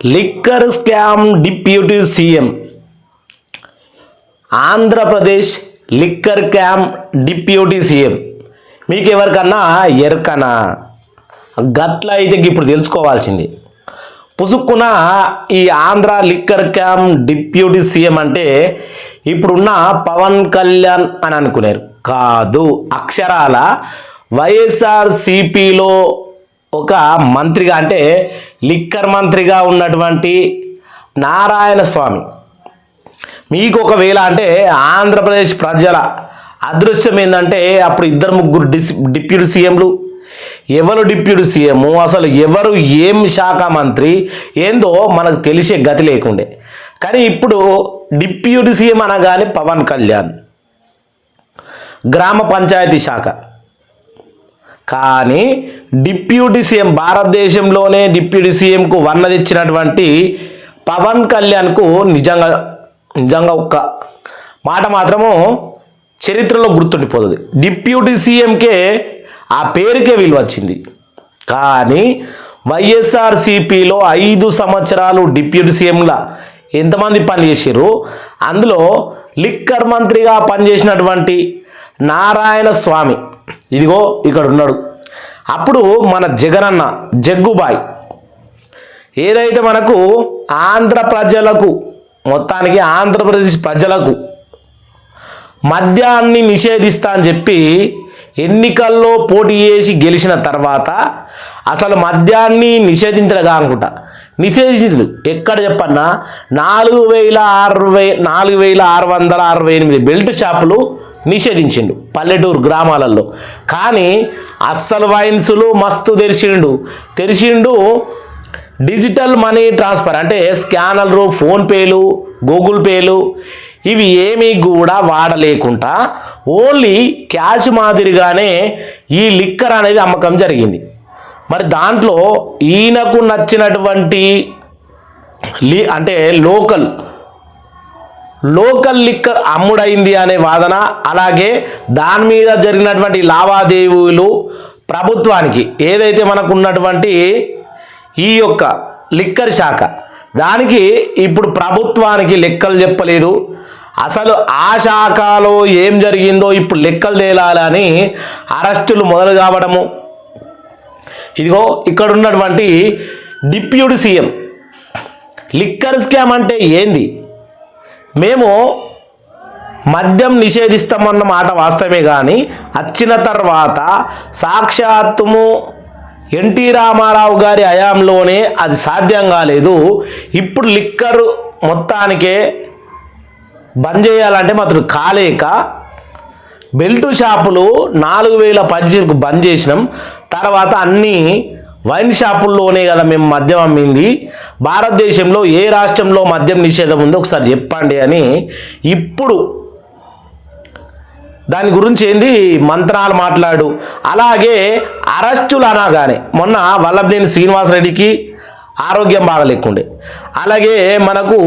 Liquor scam deputy CM. Andhra Pradesh liquor scam deputy CM. మీకు ఎవరికన్నా ఎరకనా? గట్ల అయితే ఇప్పుడు తెలుసుకోవాల్సింది. పుసుక్కున ఈ Andhra liquor scam deputy CM అంటే ఇప్పుడున్న పవన్ కళ్యాణ్ అని అనుకున్నారు కాదు అక్షరాల వైఎస్ఆర్ సిపిలో ఒక మంత్రిగా అంటే లిక్కర్ మంత్రిగా ఉన్నటువంటి నారాయణ స్వామి. మీకు ఒకవేళ అంటే ఆంధ్రప్రదేశ్ ప్రజల అదృష్టం ఏంటంటే అప్పుడు ఇద్దరు ముగ్గురు డిస్ డిప్యూటీ సీఎంలు. ఎవరు డిప్యూటీ సీఎం? అసలు ఎవరు ఏం శాఖ మంత్రి? ఏందో మనకు తెలిసే గతి లేకుండే. కానీ ఇప్పుడు డిప్యూటీ సీఎం అనగానే పవన్ కళ్యాణ్. గ్రామ పంచాయతీ శాఖ. కానీ డిప్యూటీ సీఎం భారతదేశంలోనే డిప్యూటీ సీఎంకు వన్న తెచ్చినటువంటి పవన్ కళ్యాణ్కు నిజంగా నిజంగా ఒక్క మాట మాత్రము చరిత్రలో గుర్తుండిపోతుంది. డిప్యూటీ సీఎంకే ఆ పేరుకే విలువ వచ్చింది కానీ వైఎస్ఆర్సిపిలో ఐదు సంవత్సరాలు డిప్యూటీ సీఎంలా ఎంతమంది పనిచేసారు అందులో లిక్కర్ మంత్రిగా పనిచేసినటువంటి నారాయణ స్వామి. ఇదిగో ఇక్కడ ఉన్నాడు అప్పుడు మన జగనన్న జగ్గుబాయ్. ఏదైతే మనకు ఆంధ్ర ప్రజలకు మొత్తానికి ఆంధ్రప్రదేశ్ ప్రజలకు మద్యాన్ని నిషేధిస్తా అని చెప్పి ఎన్నికల్లో పోటీ చేసి గెలిచిన తర్వాత అసలు మద్యాన్ని నిషేధించడగా అనుకుంటా. నిషేధించు ఎక్కడ చెప్పన్నా నాలుగు వేల అరవై నాలుగు వేల ఆరు వందల అరవై ఎనిమిది బెల్ట్ షాపులు నిషేధించిండు పల్లెటూరు గ్రామాలలో. కానీ అస్సలు వైన్స్లు మస్తు తెరిచిండు. తెరిచిండు డిజిటల్ మనీ ట్రాన్స్ఫర్ అంటే స్కానర్లు ఫోన్పేలు గూగుల్ పేలు ఇవి ఏమీ కూడా వాడలేకుండా ఓన్లీ క్యాష్ మాదిరిగానే ఈ లిక్కర్ అనేది అమ్మకం జరిగింది. మరి దాంట్లో ఈయనకు నచ్చినటువంటి లి అంటే లోకల్ లోకల్ లిక్కర్ అమ్ముడైంది అనే వాదన అలాగే దాని మీద జరిగినటువంటి లావాదేవీలు ప్రభుత్వానికి ఏదైతే మనకు ఉన్నటువంటి ఈ యొక్క లిక్కర్ శాఖ దానికి ఇప్పుడు ప్రభుత్వానికి లెక్కలు చెప్పలేదు. అసలు ఆ శాఖలో ఏం జరిగిందో ఇప్పుడు లెక్కలు తేలాలని అరెస్టులు మొదలు కావడము. ఇదిగో ఇక్కడ ఉన్నటువంటి డిప్యూటీ సీఎం లిక్కర్ స్కామ్ అంటే ఏంది? మేము మద్యం నిషేధిస్తామన్న మాట వాస్తవమే కానీ వచ్చిన తర్వాత సాక్షాత్తుము ఎన్టీ రామారావు గారి హయాంలోనే అది సాధ్యం కాలేదు. ఇప్పుడు లిక్కర్ మొత్తానికే బంద్ చేయాలంటే మాత్రం కాలేక బెల్టు షాపులు నాలుగు వేల పద్దెనిమిదికి బంద్ చేసినాం. తర్వాత అన్నీ వైన్ షాపుల్లోనే కదా మేము మద్యం అమ్మింది. భారతదేశంలో ఏ రాష్ట్రంలో మద్యం నిషేధం ఉందో ఒకసారి చెప్పండి అని ఇప్పుడు దాని గురించి ఏంది? మంత్రాలు మాట్లాడు. అలాగే అరెస్టులు అనగానే మొన్న వల్లభనేని శ్రీనివాసరెడ్డికి ఆరోగ్యం బాగలేకుండే అలాగే మనకు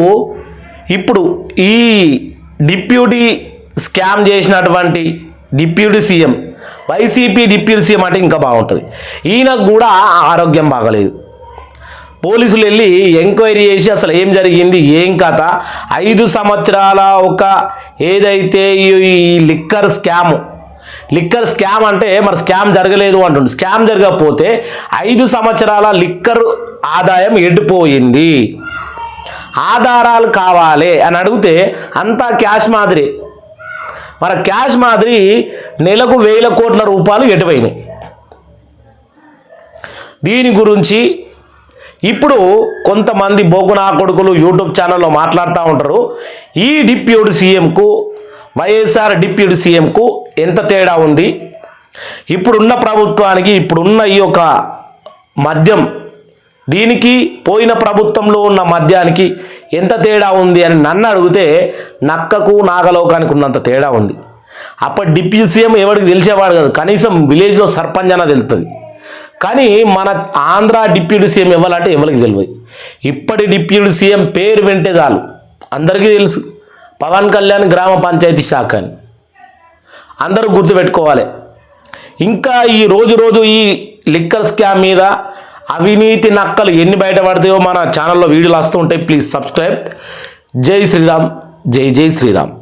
ఇప్పుడు ఈ డిప్యూటీ స్కామ్ చేసినటువంటి deputy CM YCP deputy CM అంటే ఇంకా బాగుంటుంది. ఈయనకు కూడా ఆరోగ్యం బాగలేదు. పోలీసులు వెళ్ళి ఎంక్వైరీ చేసి అసలు ఏం జరిగింది ఏం కథ? ఐదు సంవత్సరాల ఒక ఏదైతే ఈ ఈ లిక్కర్ స్కామ్ లిక్కర్ స్కామ్ అంటే మరి స్కామ్ జరగలేదు అంటుండు. స్కామ్ జరగకపోతే ఐదు సంవత్సరాల లిక్కర్ ఆదాయం ఎడిపోయింది. ఆధారాలు కావాలి అని అడిగితే అంతా క్యాష్ మాదిరి. మన క్యాష్ మాదిరి నెలకు వేల కోట్ల రూపాయలు ఎటువైనాయి? దీని గురించి ఇప్పుడు కొంతమంది బోగునా కొడుకులు యూట్యూబ్ ఛానల్లో మాట్లాడుతూ ఉంటారు. ఈ డిప్యూటీ సీఎంకు వైఎస్ఆర్ డిప్యూటీ సీఎంకు ఎంత తేడా ఉంది? ఇప్పుడున్న ప్రభుత్వానికి ఇప్పుడున్న ఈ యొక్క మద్యం దీనికి పోయిన ప్రభుత్వంలో ఉన్న మద్యానికి ఎంత తేడా ఉంది అని నన్ను అడిగితే నక్కకు నాగలోకానికి ఉన్నంత తేడా ఉంది. అప్పటి డిప్యూటీ సీఎం ఎవరికి తెలిసేవాడు కాదు. కనీసం విలేజ్లో సర్పంచ్ అన్న తెలుస్తుంది. కానీ మన ఆంధ్ర డిప్యూటీ సీఎం ఇవ్వాలంటే ఎవరికి తెలియదు. ఇప్పటి డిప్యూటీ సీఎం పేరు వింటే చాలు. అందరికీ తెలుసు. పవన్ కళ్యాణ్ గ్రామ పంచాయతీ శాఖ అని. అందరూ గుర్తుపెట్టుకోవాలి. ఇంకా ఈ రోజు రోజు ఈ లిక్కర్ స్కామ్ మీద అవినీతి నక్కలు ఎన్ని బయటపడతాయో మన ఛానల్లో వీడియోలు వస్తూ ఉంటాయి. ప్లీజ్ సబ్స్క్రైబ్ జై శ్రీరామ్. జై జై శ్రీరామ్.